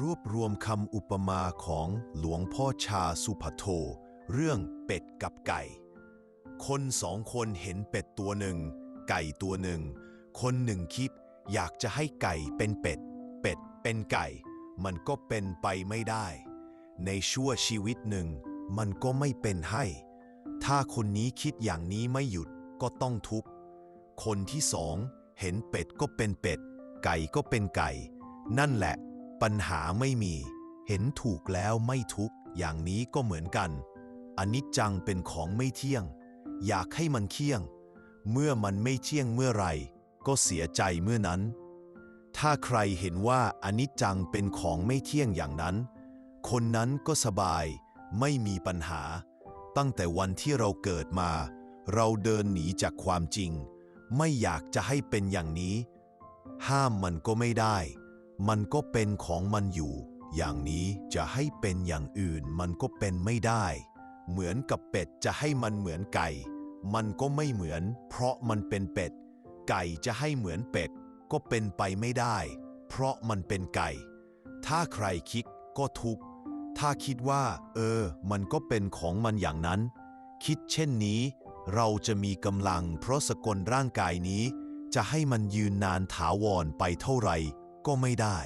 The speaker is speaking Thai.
รวบรวมคำอุปมาของหลวงพ่อชาสุภโท เรื่องเป็ดกับไก่ คนสองคนเห็นเป็ดตัวหนึ่ง ไก่ตัวหนึ่ง คนหนึ่งคิดอยากจะให้ไก่เป็นเป็ด เป็ดเป็นไก่ มันก็เป็นไปไม่ได้ ในชั่วชีวิตหนึ่ง มันก็ไม่เป็นให้ ถ้าคนนี้คิดอย่างนี้ไม่หยุดก็ต้องทุกข์คนที่สองเห็นเป็ดก็เป็นเป็ด ไก่ก็เป็นไก่ นั่นแหละ ปัญหาไม่มี เห็นถูกแล้วไม่ทุกอย่างนี้ก็เหมือนกันอนิจจังเป็นของไม่เที่ยง อยากให้มันเที่ยง เมื่อมันไม่เที่ยงเมื่อไหรก็เสียใจเมื่อนั้น ถ้าใครเห็นว่าอนิจจังเป็นของไม่เที่ยงอย่างนั้น คนนั้นก็สบาย ไม่มีปัญหา ตั้งแต่วันที่เราเกิดมา เราเดินหนีจากความจริง ไม่อยากจะให้เป็นอย่างนี้ ห้ามมันก็ไม่ได้ มันก็เป็นของมันอยู่ อย่างนี้จะให้เป็นอย่างอื่นมันก็เป็นไม่ได้ เหมือนกับเป็ดจะให้มันเหมือนไก่ มันก็ไม่เหมือน เพราะมันเป็นเป็ด ไก่จะให้เหมือนเป็ด ก็เป็นไปไม่ได้ เพราะมันเป็นไก่ ถ้าใครคิดก็ทุกข์ถ้าคิดว่า เออ มันก็เป็นของมันอย่างนั้น คิดเช่นนี้ เราจะมีกำลังเพราะสกลร่างกายนี้ จะให้มันยืนนานถาวรไปเท่าไหร่ ก็ไม่ได้